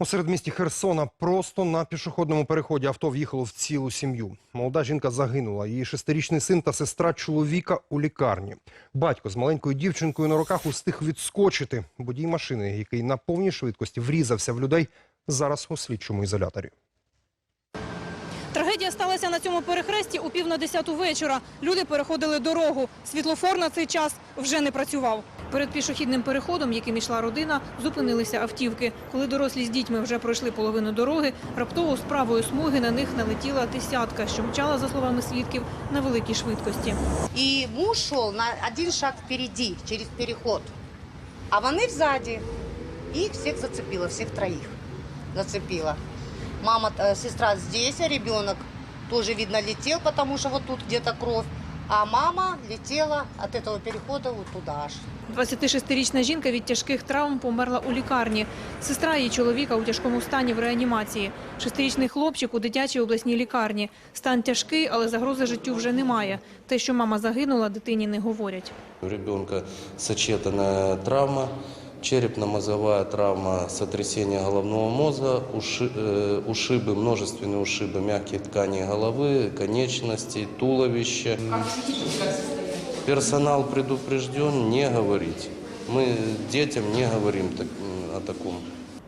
У середмісті Херсона просто на пішохідному переході авто в'їхало в цілу сім'ю. Молода жінка загинула. Її шестирічний син та сестра чоловіка у лікарні. Батько з маленькою дівчинкою на руках устиг відскочити. Водій машини, який на повній швидкості врізався в людей, зараз у слідчому ізоляторі. Трагедія сталася на цьому перехресті у пів на десяту вечора. Люди переходили дорогу. Світлофор на цей час вже не працював. Перед пішохідним переходом, яким йшла родина, зупинилися автівки. Коли дорослі з дітьми вже пройшли половину дороги, раптово з правої смуги на них налетіла десятка, що мчала, за словами свідків, на великій швидкості. И муж шел на один шаг впереди, через переход. А вони сзади. И их всех зацепило, всех троих зацепило. Мама, э, сестра здесь, а ребенок тоже, видно, летел, потому что вот тут где-то кровь. А мама летела от этого перехода вот туда аж. 26-річна жінка від тяжких травм померла у лікарні. Сестра її чоловіка у тяжкому стані в реанімації. Шестирічний хлопчик у дитячій обласній лікарні. Стан тяжкий, але загрози життю вже немає. Те, що мама загинула, дитині не говорять. У ребенка сочетанная травма, черепно-мозговая травма, сотрясение головного мозга, уши- э, ушибы, множественные ушибы мягких тканей головы, конечностей, туловища. Персонал предупрежден не говорить. Мы детям не говорим так- м, о таком.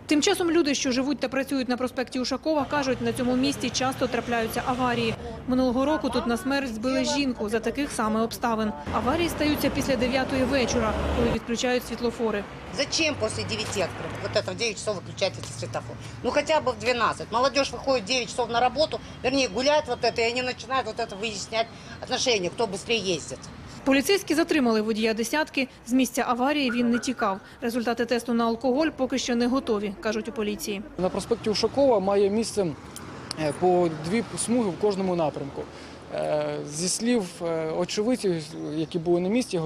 Тим часом люди, що живуть та працюють на проспекті Ушакова, кажуть, на цьому місці часто трапляються аварії. Минулого року тут на смерть збили жінку за таких саме обставин. Аварії стаються після 9 вечора, коли відключають світлофори. Зачем после 9 открыть? Вот это в 9 часов выключать этот светофор. Ну хотя бы в 12. Молодежь выходит в 9 часов на работу, вернее гуляет вот это, и они начинают вот это выяснять отношения, кто быстрее ездит. Поліцейські затримали водія десятки. З місця аварії він не тікав. Результати тесту на алкоголь поки що не готові, кажуть у поліції. На проспекті Ушакова має місце е, по дві смуги в кожному напрямку. Е, Зі слів е, очевидців, які були на місці,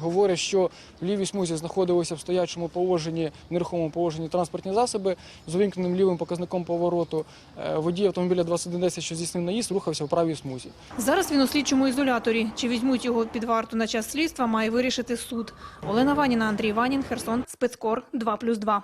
говорять, що в лівій смузі знаходилися в стоячому положенні, в нерухомому положенні транспортні засоби з увімкненим лівим показником повороту. Е, Водій автомобіля 2110, що здійснив наїзд, рухався в правій смузі. Зараз він у слідчому ізоляторі. Чи візьмуть його під варту на час слідства, має вирішити суд. Олена Ваніна, Андрій Ванін, Херсон, Спецкор 2+,2.